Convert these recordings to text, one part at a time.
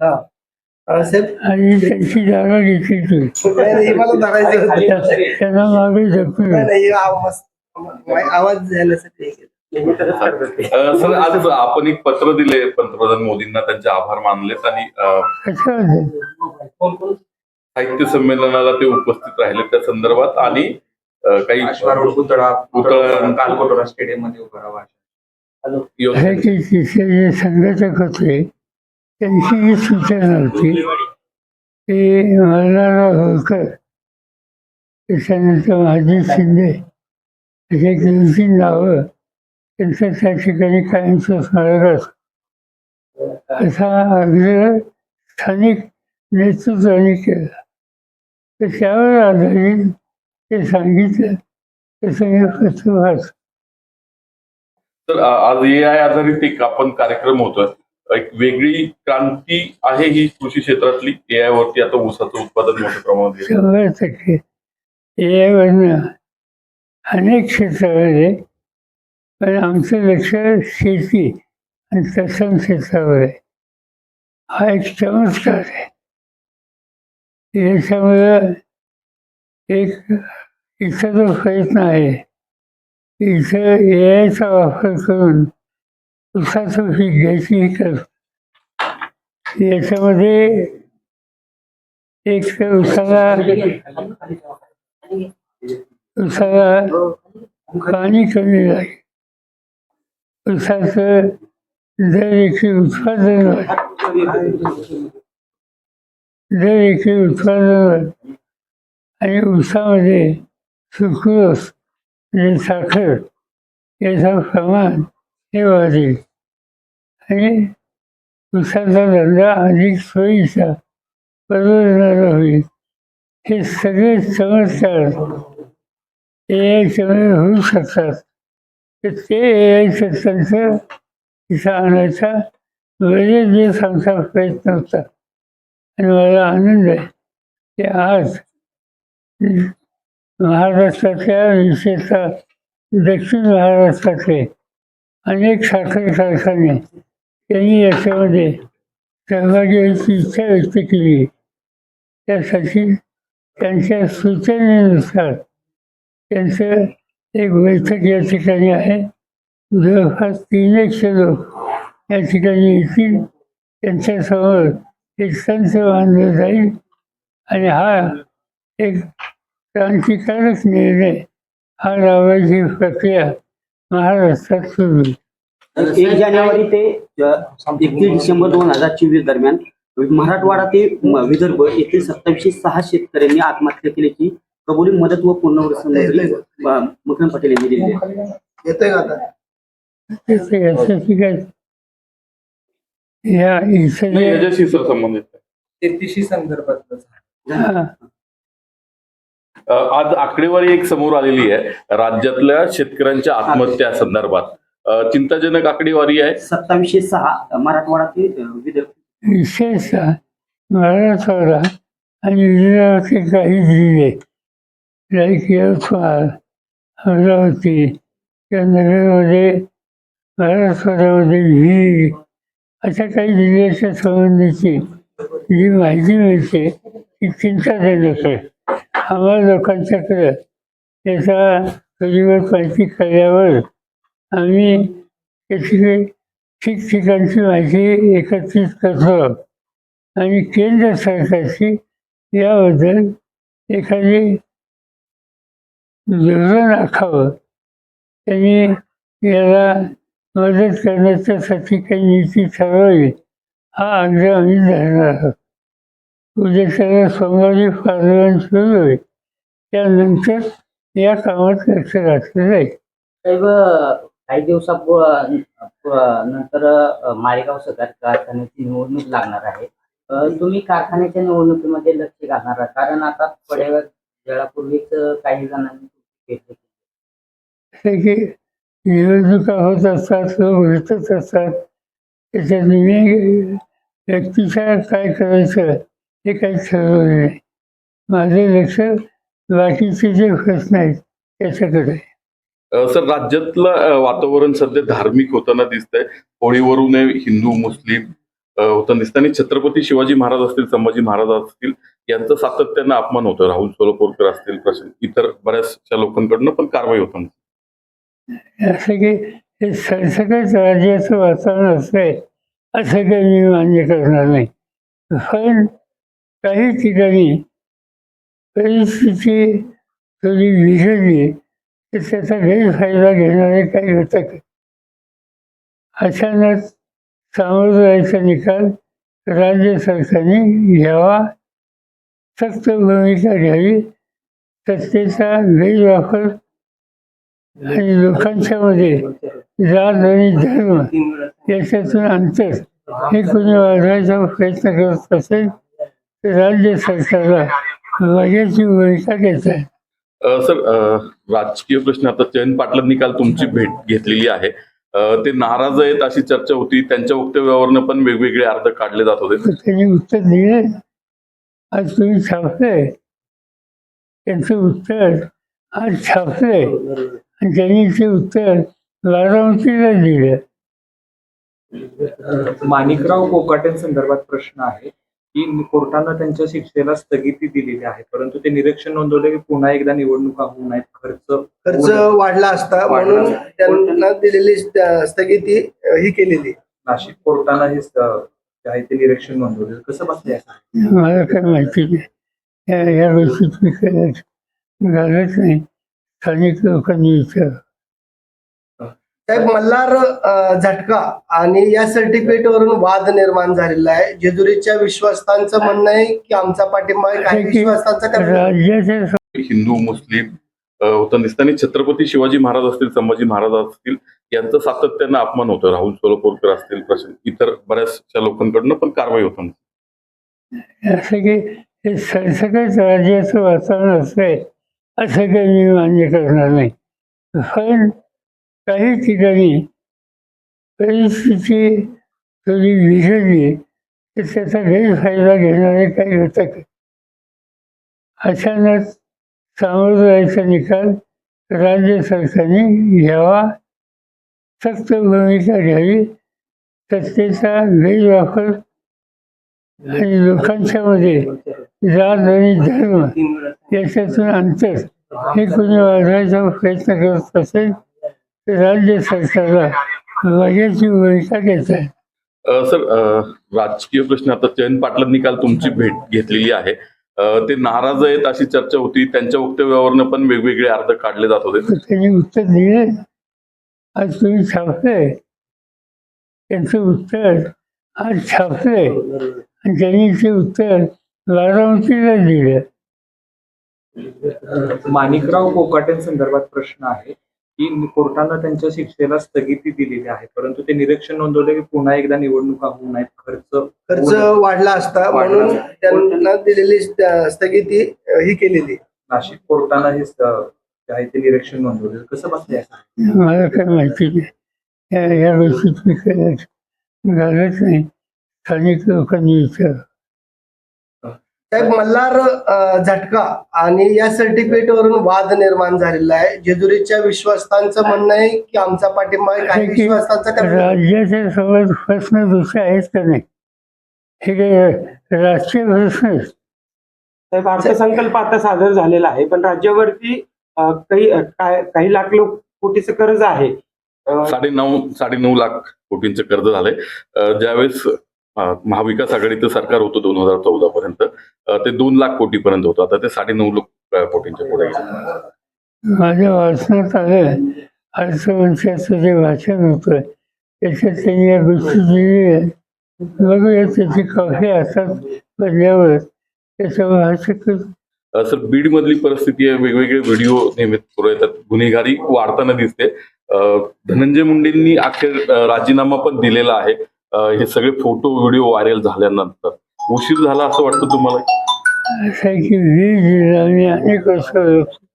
हा. आणि त्यांची जागा घेतली त्यांना मागे आवाज झाल्यासाठी सर आज आपण एक पत्र दिले पंतप्रधान मोदींना त्यांचे आभार मानलेत आणि साहित्य संमेलनाला ते उपस्थित राहिले त्या संदर्भात आणि काही पुतळा पुतळा- कालकोटोरा स्टेडियममध्ये उभा राहावा हे जे संघटक होते त्यांची ही सूचना होती. की मल्हारराव होळकर त्याच्यानंतर महाजी शिंदे असे दोन तीन नावं त्यांचं त्या ठिकाणी कायमचं स्मारक असत असा आग्रह स्थानिक नेतृत्वाने केला. तर त्यावर आधारित ते सांगितलं तसं मी पत्र तर आज ए आय आधारित एक आपण कार्यक्रम होतोय. एक वेगळी क्रांती आहे ही कृषी क्षेत्रातली. ए आय वरती आता ऊसाचं उत्पादन मोठ्या प्रमाणात घेतलं. शंभर टक्के यावरनं अनेक क्षेत्रामध्ये पण आमचं लक्ष शेती आणि तत्सम क्षेत्रावर आहे. हा एक चमत्कार आहे. याच्यामुळं एक इथं जो प्रयत्न आहे इथं ए आयचा वापर करून उसाचं घ्यायची कर याच्यामध्ये एक तर उसाला उसाला पाणी कमी लागेल उसाचं दर एकी उत्पादन दर एकरी उत्पादन आणि उसामध्ये सुक्रोस म्हणजे साखर याचं प्रमाण हे वाढेल. आणि उसाचा धंदा अधिक सोयीचा परवडणारा होईल. हे सगळे चमत्कार ए आयच्यामुळे होऊ शकतात. तर ते ए आयचं तंत्र तिथं आणायचा. बरेच जे सांगता प्रयत्न होता आणि मला आनंद आहे की आज महाराष्ट्रातल्या विशेषतः दक्षिण महाराष्ट्रातले अनेक साखर कारखाने त्यांनी याच्यामध्ये सहभागी इच्छा व्यक्त केली त्यासाठी त्यांच्या सूचनेनुसार त्यांचं एक बैठक या ठिकाणी आहे. जवळपास तीन एकशे लोक या ठिकाणी येतील. त्यांच्यासमोर एक संच बांधलं जाईल आणि हा एक क्रांतिकारक निर्णय हा लावायची प्रक्रिया महाराष्ट्रात सुरू एक जानेवारी ते एकतीस डिसेंबर दोन हजार चोवीस दरम्यान मराठवाडा ते विदर्भ येथील सत्तावीसशे सहा शेतकऱ्यांनी आत्महत्या केल्याची कबुली मदत व पुनर्वसन मंत्री पाटील यांनी दिली आहे. येतोय का आता? या याच्याशी सर संबंधित संदर्भात आज आकडेवारी एक समोर आलेली आहे. राज्यातल्या शेतकऱ्यांच्या आत्महत्या संदर्भात. चिंताजनक आकडेवारी आहे. सत्तावीसशे सहा मराठवाडा ते अ, विदर्भ विशेषतः मराठवाडा आणि काही जिल्हे लाईक यवतमाळ अमरावती त्या नगरमध्ये मराठवाड्यामध्ये विहीर अशा काही जिल्ह्याच्या संबंधीची जी माहिती मिळते ती चिंताजनक आहे. आम्हा लोकांच्याकडे त्याचा माहिती कळल्यावर आम्ही त्याची ठिकठिकाणची माहिती एकत्रित करतो. आणि केंद्र सरकारची याबद्दल एखादी धोरण आखावं. त्यांनी याला मदत करण्याच्यासाठी काही नीती ठरवावी हा आग्रह आम्ही धरणार आहोत. उद्या त्याला सोमवारी पार्लमेंट सुरू होईल. त्यानंतर या कामात लक्ष घातलं जाईल. साहेब काही दिवसा नंतर मारेगाव सगळ्यात कारखान्याची निवडणूक लागणार आहे. तुम्ही कारखान्याच्या निवडणुकीमध्ये लक्ष घालणार आहात. कारण आता थोड्या वेळापूर्वीच काही जणांनी निवडणुका होत असतात हो, लोक भेटत असतात. त्याच्यात मी व्यक्तीच्या काय करायचं हे काही ठरवलं नाही. माझं लक्ष बाकीचे जे प्रश्न आहेत त्याच्याकडे. सर राज्यातलं वातावरण सध्या धार्मिक होताना दिसतंय होळीवरून हिंदू मुस्लिम होताना दिसतं आणि छत्रपती शिवाजी महाराज असतील संभाजी महाराज असतील यांचं सातत्यानं अपमान होतं राहुल सोलापूरकर असतील प्रश्न इतर बऱ्याचशा लोकांकडनं पण कारवाई होताना असं की हे सरसकट राज्याचं वातावरण असतंय असं काही मी मान्य करणार नाही. पण काही ठिकाणी परिस्थिती थोडी बिघडली तर त्याचा गैरफायदा घेणारे काही घटक अचानक सामुदायाचा जायचा निकाल राज्य सरकारने घ्यावा सक्त भूमिका घ्यावी सत्तेचा गैरवापर आणि लोकांच्या मध्ये जात आणि धर्म याच्यातून अंतर हे कोणी वाढवायचा प्रयत्न करत असेल तर राज्य सरकारला वाघ्याची भूमिका घेत आहे सर राजकीय प्रश्न आता जयंत पाटलांनी काल तुमची भेट घेतलेली आहे. ते नाराज आहेत अशी चर्चा होती. त्यांच्या वक्तव्यावरनं पण वेगवेगळे अर्थ काढले जात होते. त्यांनी उत्तर दिले. आज तुम्ही छापलंय त्यांचं उत्तर आज छापलंय आणि त्यांनी ते उत्तर बारामतीला दिलं. माणिकराव कोकाटेंसंदर्भात प्रश्न आहे. की कोर्टानं त्यांच्या शिक्षेला स्थगिती दिलेली आहे परंतु ते निरीक्षण नोंदवले की पुन्हा एकदा निवडणुका होऊ नयेत खर्च खर्च वाढला असता वाढला म्हणून असता. त्यांना दिलेली स्थगिती अ, ही केलेली. नाशिक कोर्टानं हे स- जे आहे ते निरीक्षण नोंदवले कसं बसले मला काय माहिती नाही. या या गोष्टीत मी काय घालत नाही. स्थानिक लोकांनी विचार साहेब मल्हार झटका आणि या सर्टिफिकेट वरून वाद निर्माण झालेला आहे. जेजुरीच्या विश्वासतांचं म्हणणं आहे की आमचा पाठिंबा राज्याच्या हिंदू मुस्लिम आणि छत्रपती शिवाजी महाराज असतील संभाजी महाराज असतील यांचं सातत्यानं अपमान होतं. राहुल सोलापूरकर असतील प्रश्न इतर बऱ्याचशा लोकांकडनं पण कारवाई होताना असं की हे सरसकट राज्याचं वातावरण असतंय असं काही मी मान्य करणार नाही. पण काही ठिकाणी परिस्थिती थोडी बिघडली तर त्याचा गैरफायदा घेणारे काही घटक अचानक सामोरं जायचा निकाल राज्य सरकारने घ्यावा सक्त भूमिका घ्यावी सत्तेचा गैरवापर आणि लोकांच्या मध्ये जात आणि धर्म याच्यातून अंतर हे कोणी वाढवायचा प्रयत्न करत असेल राज्य सरकारला वाघ्याची भूमिका घेत आहे सर राजकीय प्रश्न आता जयंत पाटलांनी काल तुमची भेट घेतलेली आहे. ते नाराज आहेत अशी चर्चा होती. त्यांच्या वक्तव्यावरनं पण वेगवेगळे अर्थ काढले जात होते. तर त्यांनी उत्तर दिले. आज तुम्ही छापलंय त्यांचं उत्तर आज छापलंय आणि त्यांनी ते उत्तर बारामतीला दिलं. माणिकराव कोकाटेंसंदर्भात प्रश्न आहे. की कोर्टानं त्यांच्या शिक्षेला स्थगिती दिलेली आहे. परंतु ते निरीक्षण नोंदवले की पुन्हा एकदा निवडणुका होऊ नयेत खर्च खर्च वाढला असता वाढला म्हणून असता. त्यांना दिलेली स्थगिती अ, ही केलेली. नाशिक कोर्टानं हे स- जे आहे ते निरीक्षण नोंदवले. कसं बसले मला काय माहिती नाही. या या गोष्टीत मी काय घालत नाही. स्थानिक लोकांनी विचार साहेब मल्हार झटका आणि या सर्टिफिकेट वरून वाद निर्माण झालेला आहे. जेजुरीच्या विश्वासतांचं म्हणणं आहे की आमचा पाठिंबा आहे. काही की विश्वासतांचा राज्याच्या प्रश्न दुसरे आहेत का नाही? हे काय राष्ट्रीय प्रश्न. साहेब अर्थसंकल्प आता सादर झालेला आहे पण राज्यावरती काही काही लाख लोक कोटीचं कर्ज आहे. साडे नऊ साडे नऊ लाख कोटींचं कर्ज झालंय. ज्यावेळेस महाविकास आघाडीचं सरकार होतं दोन हजार चौदा पर्यंत ते दोन लाख कोटीपर्यंत होतं. आता ते साडे नऊ लाख कोटींच्या पुढे गेलं. माझ्या वाचनात आलं अर्थमंत्र्याचं जे वाचन होतं त्याच्यात त्यांनी या गोष्टी दिलेल्या आहेत. बघूया त्याची कॉफी हातात पडल्यावर त्याचं भाषण अ, सर बीड मधली परिस्थिती आहे वेगवेगळे व्हिडिओ नेहमी पुढे येतात. गुन्हेगारी वाढताना दिसते. धनंजय मुंडेंनी अखेर राजीनामा पण दिलेला आहे. हे सगळे फोटो व्हिडिओ व्हायरल झाल्यानंतर. उशीर झाला असं वाटतं तुम्हाला? असं आहे की वीज आम्ही मी अनेक वर्ष ओळखतो.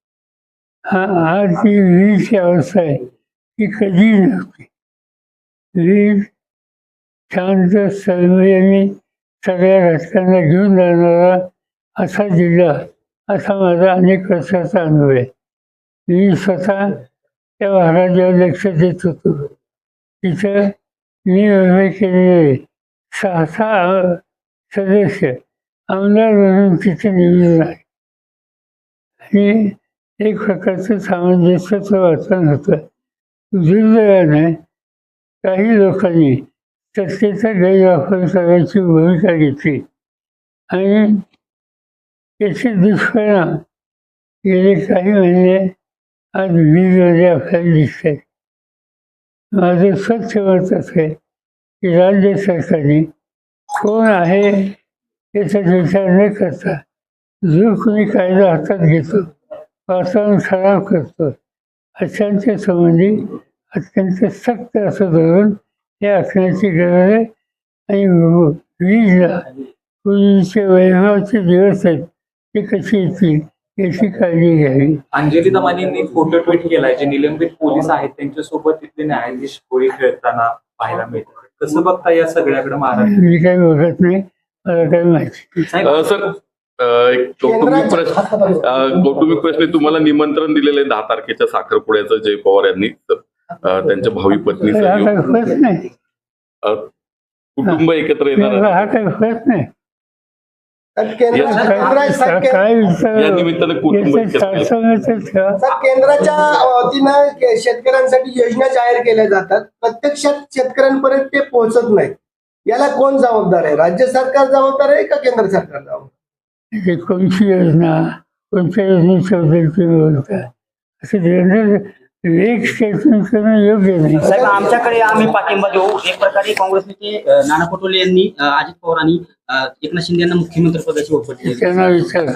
हा आज जी वीजची अवस्था आहे ती कधी नसते वीज शांत संयमी सगळ्या घटकांना घेऊन जाणारा असा जिल्हा असा माझा अनेक वर्षाचा अनुभव आहे. मी स्वतः त्या भागात लक्ष देत होतो. तिथं मी उभे केलेले सहा सहा सदस्य आमदार म्हणून तिथे निवडून आले. आणि एक प्रकारचं सामंजस्याचं वाचन होतं. दुर्दैवाने काही लोकांनी सत्तेचा गैरवापर करायची भूमिका घेतली. आणि त्याचे दुष्परिणाम गेले काही महिने आज वीजमध्ये आपल्याला दिसत आहेत माझं स्वच्छ मत असं आहे की राज्य सरकारने कोण आहे याचा विचार न करता जो कोणी कायदा हातात घेतो वातावरण खराब करतो. अशांच्या संबंधी अत्यंत सक्त असं धोरण हे आखण्याची गरज आहे. आणि वीजला पूर्वीचे वैभवाचे दिवस आहेत ते कशी येतील याची काळजी घ्यावी. अंजली दमानींनी फोटो ट्विट केलाय जे निलंबित पोलीस आहेत त्यांच्यासोबत तिथले न्यायाधीश होळी खेळताना पाहायला मिळतात. कसं बघता या सगळ्याकडे महाराष्ट्र मी काही बघत नाही मला काही माहिती. अ, सर अ, एक कौटुंबिक प्रश्न अ, कौटुंबिक प्रश्न आहे. तुम्हाला निमंत्रण दिलेलं आहे दहा तारखेच्या साखरपुड्याचं जय पवार यांनी अ, त्यांच्या भावी पत्नीचं हा काही योग. होत नाही अ, कुटुंब एकत्र येणार हा आहे. काही होत नाही या- निमित्तानं कुटुंब साहेब, केंद्राच्या वतीनं शेतकऱ्यांसाठी योजना जाहीर केल्या जातात. प्रत्यक्षात शेतकऱ्यांपर्यंत ते पोहोचत नाहीत. याला कोण जबाबदार आहे? राज्य सरकार जबाबदार आहे का केंद्र सरकार जबाबदार? हे कोणती योजना? कोणत्या योजनेबद्दल तुम्ही बोलता असं जनरल वेग स्टेटमेंट करणं योग्य नाही. साहेब आमच्याकडे आम्ही पाठिंबा देऊ. एक प्रकारे काँग्रेस नेते नाना पटोले यांनी अजित पवार आणि एकनाथ शिंदे यांना मुख्यमंत्री पदाची ऑफर त्यांना विचारा.